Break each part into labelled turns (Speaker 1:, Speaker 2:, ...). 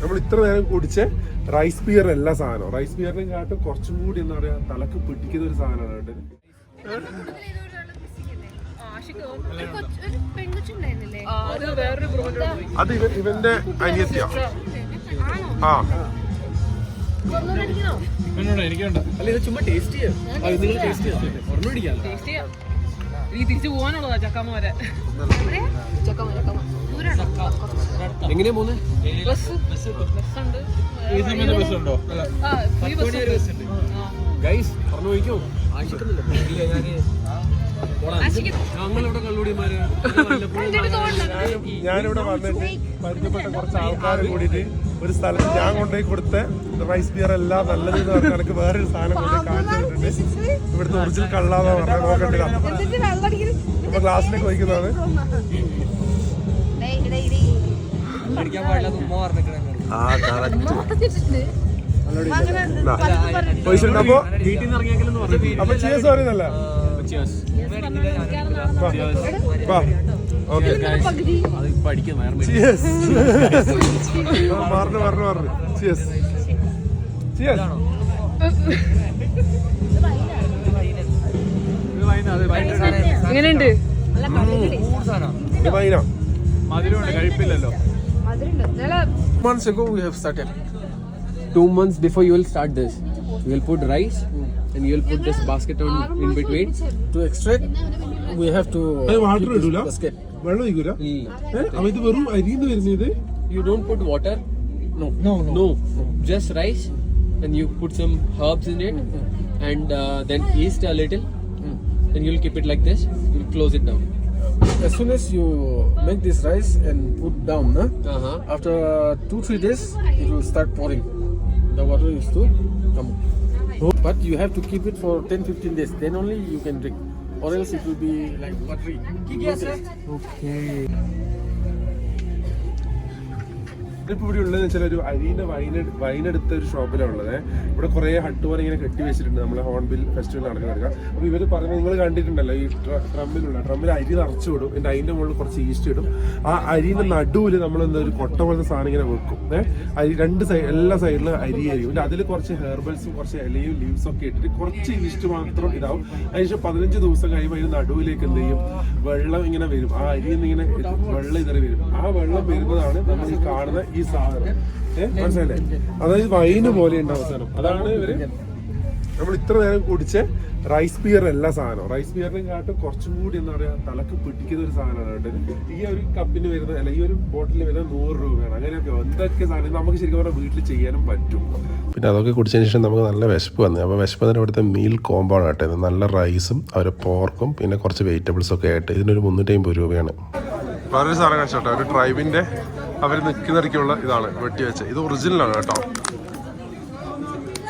Speaker 1: നമ്മൾ ഇത്ര നേരം കുടിച്ച റൈസ് ബിയർ എല്ലാ സാധനവും. റൈസ് ബിയറിനെ കാട്ടും കുറച്ചും കൂടി എന്താ പറയാ തലക്ക് പിടിക്കുന്ന ഒരു സാധനമാണ്
Speaker 2: കേട്ടത്
Speaker 3: അത്
Speaker 1: ഇവ ഇവന്റെ അനിയത്തിയാ. ആ.
Speaker 3: അല്ല ഇത് ചുമ്മാ ടേസ്റ്റ് ചെയ്യാം. നിങ്ങൾ ടേസ്റ്റ് ചെയ്യാം. ഒരെണ്ണം ഈ തിരിച്ചു പോകാനുള്ളതാ എങ്ങനെയാ പോകുന്നത് ഗൈസ് പറഞ്ഞു ആശിക്കുന്നില്ല.
Speaker 1: ഞാനിവിടെ വന്നിട്ട് പരിചയപ്പെട്ട കുറച്ച് ആൾക്കാർ കൂടിയിട്ട് ഒരു സ്ഥലത്ത് ഞാൻ കൊണ്ടുപോയി കൊടുത്ത റൈസ് ബിയർ എല്ലാം നല്ലത് എനിക്ക് വേറൊരു സാധനം കൊണ്ടുപോയി കാണിച്ചു തന്നിട്ടുണ്ട്. ഇവിടുത്തെ ഒറിജിനൽ കള്ളാന്ന് പറഞ്ഞാൽ നോക്കണ്ടില്ല അപ്പൊ ഗ്ലാസ്സിലേക്ക് ഒഴിക്കുന്നതാണ് ആ കറക്റ്റ്
Speaker 3: ഇറങ്ങിയെങ്കിലും പറഞ്ഞു
Speaker 1: അപ്പൊ ചിയേഴ്സ് പറയുന്നല്ല ഓക്കെ
Speaker 3: അത് പഠിക്കാൻ വേറെ
Speaker 1: ചിയേഴ്സ് പറഞ്ഞു
Speaker 3: എങ്ങനെയുണ്ട്
Speaker 4: മധുരമുണ്ട് കഴിപ്പില്ലല്ലോ
Speaker 3: months ago we have started. Two months before you will start this. You will put rice and you will put this basket on in between.
Speaker 5: To extract, we have to
Speaker 1: water ഇടൂല
Speaker 5: basket.
Speaker 1: വെള്ളം ഒഴിക്കൂല
Speaker 3: Mm.
Speaker 1: അപ്പൊ ഇത് വെറും അരിന്ന് വരുന്നത്
Speaker 3: You don't put water.
Speaker 5: No, no, no.
Speaker 3: No, just rice and you put some herbs in it and uh, then yeast a little. And you'll keep it like this. You'll close it down.
Speaker 5: As soon as you make this rice and put down, huh?
Speaker 3: Uh huh.
Speaker 5: after two three days, it will start pouring. The water is to come. But you have to keep it for 10-15 days. Then only you can drink. Or else it will be like watery. No
Speaker 1: ഇപ്പൊ ഇവിടെ ഉള്ളതെന്ന് വെച്ചാൽ ഒരു അരീന്റെ wine വൈനെടുത്ത ഒരു ഷോപ്പിലാണ് ഉള്ളത് ഇവിടെ കുറെ hut പോലെ ഇങ്ങനെ കെട്ടി വെച്ചിട്ടുണ്ട് നമ്മളെ ഹോൺബിൽ ഫെസ്റ്റിവൽ നടക്കുന്ന അപ്പോൾ ഇവർ പറഞ്ഞു നിങ്ങൾ കണ്ടിട്ടുണ്ടല്ലോ ഈ ഡ്രമ്മിലുള്ള ഡ്രമ്മിൽ അരി നിറച്ചു വിടും എന്നിട്ട് അതിന്റെ മുകളിൽ കുറച്ച് ഈസ്റ്റ് ഇടും. ആ അരിന്റെ നടുവിൽ നമ്മൾ എന്താ ഒരു കൊട്ട പോലത്തെ സാധനം ഇങ്ങനെ വെക്കും. ഏഹ് അരി രണ്ട് സൈഡ് എല്ലാ സൈഡിലും അരി അരിയും അതിൽ കുറച്ച് ഹെർബൽസും കുറച്ച് ഇലയും ലീവ്സും ഒക്കെ ഇട്ടിട്ട് കുറച്ച് ഈസ്റ്റ് മാത്രം ഇതാവും. അതിനുശേഷം പതിനഞ്ച് ദിവസം കഴിയുമ്പോൾ അതിന് നടുവിലേക്ക് എന്ത് ചെയ്യും? വെള്ളം ഇങ്ങനെ വരും. ആ അരിയിൽ നിന്ന് ഇങ്ങനെ വെള്ളം ഇതറി വരും. ആ വെള്ളം വരുന്നതാണ് നമ്മൾ ഈ കാണുന്ന ഈ സാധനം. മനസ്സിലല്ലേ അതായത് വൈന് പോലെ ഉണ്ടാവും സാധനം അതാണ് ഇവർ നമ്മൾ ഇത്ര നേരം കുടിച്ച റൈസ് ബിയർ അല്ല സാധനം. റൈസ് ബിയറിനെ കാട്ടും കുറച്ചും കൂടി എന്താ പറയാ തലക്ക് പിടിക്കുന്ന ഒരു സാധനമാണ് കേട്ടത് ഈ ഒരു കപ്പിന് വരുന്ന അല്ല ഈ ഒരു ബോട്ടിൽ വരുന്ന നൂറ് രൂപയാണ്. അങ്ങനെയൊക്കെ എന്തൊക്കെ സാധനം നമുക്ക് ശരിക്കും പറഞ്ഞാൽ വീട്ടിൽ ചെയ്യാനും പറ്റും. പിന്നെ അതൊക്കെ കുടിച്ചതിന് ശേഷം നമുക്ക് നല്ല വിശപ്പ് വന്നു. അപ്പോൾ വിശപ്പ് തന്നെ ഇവിടുത്തെ മീൽ കോമ്പാണ് കേട്ടോ നല്ല റൈസും അവരെ പോർക്കും പിന്നെ കുറച്ച് വെജിറ്റബിൾസും ഒക്കെ ആയിട്ട് ഇതിനൊരു മുന്നൂറ്റി അമ്പത് രൂപയാണ്. വേറൊരു സാധനം കാണിച്ചോട്ടെ. ഒരു ട്രൈബിന്റെ അവർ നിൽക്കുന്നിടയ്ക്കുള്ള ഇതാണ് വെട്ടി വെച്ച. ഇത് ഒറിജിനലാണ് കേട്ടോ.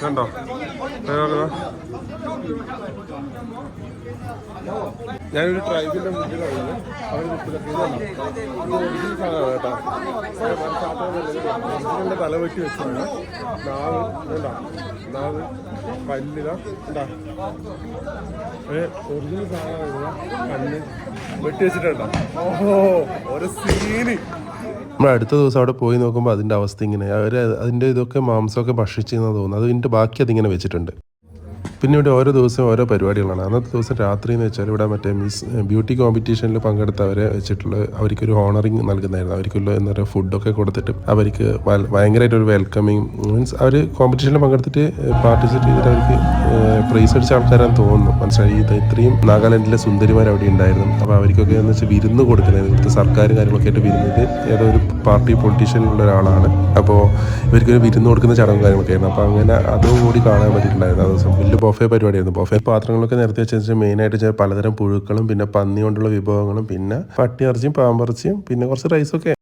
Speaker 1: കണ്ടോ? ഞാനൊരു ട്രൈബിന്റെ മുന്നിലാണ് അവർ നിൽക്കുന്നത് കേട്ടോ. ഒറിജിനലിന്റെ തല വെട്ടി വെച്ചാണ് നാവ് വേണ്ട നാവ് പല്ലിത ഒറിജിനൽ സാധനം കണ്ണ് വെട്ടി വെച്ചിട്ടുണ്ടോ? ഓഹോ ഒരു സീന്. നമ്മൾ അടുത്ത ദിവസം അവിടെ പോയി നോക്കുമ്പോൾ അതിന്റെ അവസ്ഥ ഇങ്ങനെ. അവർ അതിന്റെ ഇതൊക്കെ മാംസമൊക്കെ ഭക്ഷിച്ചെന്ന് തോന്നുന്നു. അതിന്റെ ബാക്കി അതിങ്ങനെ വെച്ചിട്ടുണ്ട്. പിന്നെ ഇവിടെ ഓരോ ദിവസവും ഓരോ പരിപാടികളാണ്. അന്നത്തെ ദിവസം രാത്രി എന്ന് വെച്ചാൽ ഇവിടെ മറ്റേ മിസ് ബ്യൂട്ടി കോമ്പറ്റീഷനിൽ പങ്കെടുത്തവരെ വെച്ചിട്ടുള്ള അവർക്കൊരു ഹോണറിങ് നൽകുന്നതായിരുന്നു. അവർക്കുള്ള എന്താ പറയുക ഫുഡൊക്കെ കൊടുത്തിട്ട് അവർക്ക് ഭയങ്കരമായിട്ട് ഒരു വെൽക്കമിങ് മീൻസ് അവർ കോമ്പറ്റീഷനിൽ പങ്കെടുത്തിട്ട് പാർട്ടിസിപ്പേറ്റ് ചെയ്തിട്ട് അവർക്ക് പ്രൈസ് അടിച്ച ആൾക്കാരാന്ന് തോന്നുന്നു. മനസ്സിലായി? ഇത് ഇത്രയും നാഗാലാൻഡിലെ സുന്ദരിമാർ അവിടെ ഉണ്ടായിരുന്നു. അപ്പോൾ അവർക്കൊക്കെ എന്ന് വെച്ചാൽ വിരുന്ന് കൊടുക്കുന്നത് ഇവിടുത്തെ സർക്കാരും കാര്യങ്ങളൊക്കെ ആയിട്ട് വിരുന്നത് ഏതോ ഒരു പാർട്ടി പൊളിറ്റീഷ്യനിലുള്ള ഒരാളാണ്. അപ്പോൾ ഇവർക്കൊരു വിരുന്ന് കൊടുക്കുന്ന ചടങ്ങും കാര്യങ്ങളൊക്കെ ആയിരുന്നു. അപ്പോൾ അങ്ങനെ അതും കൂടി കാണാൻ പറ്റിയിട്ടുണ്ടായിരുന്നു ആ ദിവസം. വലിയ ബൊഫേ പരിപാടിയായിരുന്നു. ബോഫേ പാത്രങ്ങളൊക്കെ നിരത്തി വെച്ചാൽ മെയിനായിട്ട് പലതരം പുഴുക്കളും പിന്നെ പന്നി കൊണ്ടുള്ള വിഭവങ്ങളും പിന്നെ പട്ടിയിറച്ചിയും പാമ്പിറച്ചിയും പിന്നെ കുറച്ച് റൈസൊക്കെ